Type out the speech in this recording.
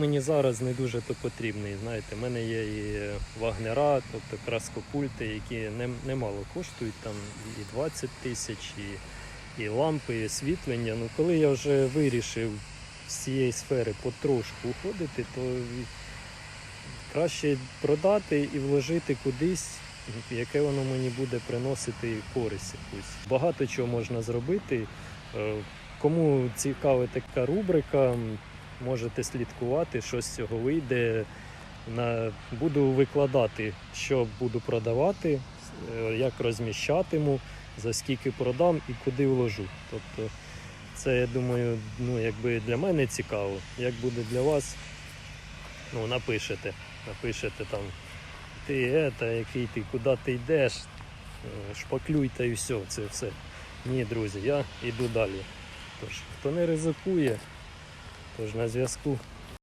Мені зараз не дуже то потрібний. Знаєте, в мене є і вагнера, тобто краскопульти, які не- немало коштують, там і 20 тисяч, і, і лампи, і освітлення. Ну, коли я вже вирішив з цієї сфери потрошку уходити, то краще продати і вложити кудись, яке воно мені буде приносити користь якусь. Багато чого можна зробити. Е, Кому цікава така рубрика, можете слідкувати, що з цього вийде. Буду викладати, що буду продавати, е, як розміщатиму, за скільки продам і куди вложу. Тобто це, я думаю, ну, якби для мене цікаво. Як буде для вас, ну, напишете. Напишете там, ти ета, який ти, куди ти йдеш, е, шпаклюй та і все, це все. Ні, друзі, я йду далі. Тож, хто не ризикує, тож на зв'язку.